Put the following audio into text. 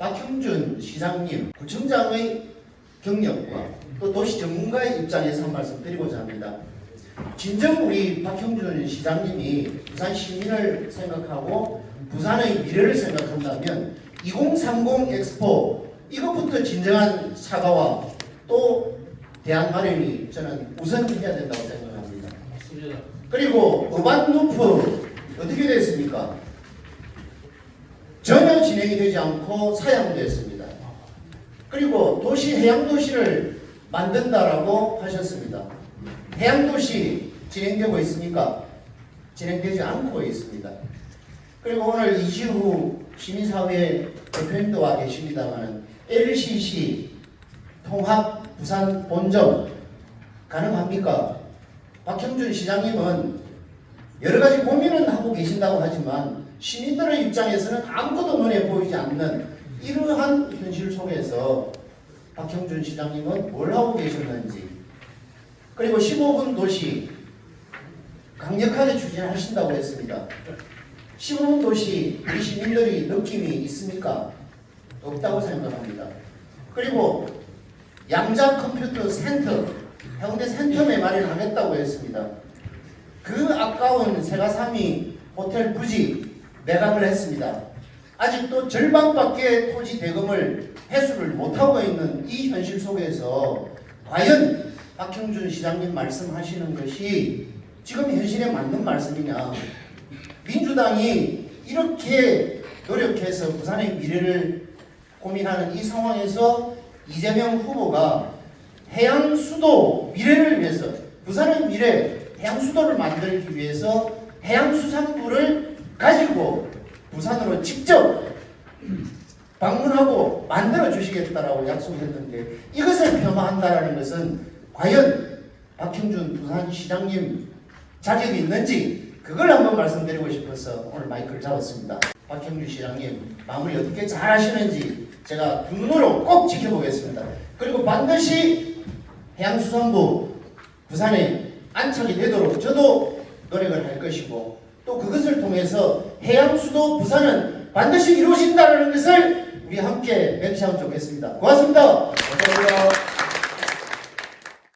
박형준 시장님 구청장의 경력과 또 도시 전문가의 입장에서 한 말씀 드리고자 합니다. 진정 우리 박형준 시장님이 부산 시민을 생각하고 부산의 미래를 생각한다면 2030 엑스포 이것부터 진정한 사과와 또 대안 마련이 저는 우선해야 된다고 생각합니다. 그리고 어반 루프 어떻게 됐습니까? 전혀 진행이 되지 않고 사양됐습니다. 그리고 도시 해양도시를 만든다라고 하셨습니다. 해양도시 진행되고 있습니까? 진행되지 않고 있습니다. 그리고 오늘 이시후 시민사회 대표님도 와 계십니다만 LCC 통합 부산 본점 가능합니까? 박형준 시장님은 여러 가지 고민은 하고 계신다고 하지만 시민들의 입장에서는 아무것도 눈에 보이지 않는 이러한 현실 속에서 박형준 시장님은 뭘 하고 계셨는지 그리고 15분 도시 강력하게 추진하신다고 했습니다. 15분 도시 우리 시민들이 느낌이 있습니까? 없다고 생각합니다. 그리고 양자 컴퓨터 센터 해운대 센터에 마련하겠다고 했습니다. 그 아까운 세가삼이 호텔 부지 매각을 했습니다. 아직도 절반밖에 토지 대금을 회수를 못하고 있는 이 현실 속에서 과연 박형준 시장님 말씀하시는 것이 지금 현실에 맞는 말씀이냐 민주당이 이렇게 노력해서 부산의 미래를 고민하는 이 상황에서 이재명 후보가 해양 수도 미래를 위해서 부산의 미래 해양 수도를 만들기 위해서 해양 수산부를 가지고 부산으로 직접 방문하고 만들어 주시겠다라고 약속했는데 이것을 폄하한다라는 것은 과연 박형준 부산시장님 자격이 있는지 그걸 한번 말씀드리고 싶어서 오늘 마이크를 잡았습니다. 박형준 시장님 마무리 어떻게 잘 하시는지 제가 두 눈으로 꼭 지켜보겠습니다. 그리고 반드시 해양수산부 부산에 안착이 되도록 저도 노력을 할 것이고 또 그것을 통해서 해양수도 부산은 반드시 이루어진다는 것을 우리 함께 맹세하면 좋겠습니다. 고맙습니다. 감사합니다.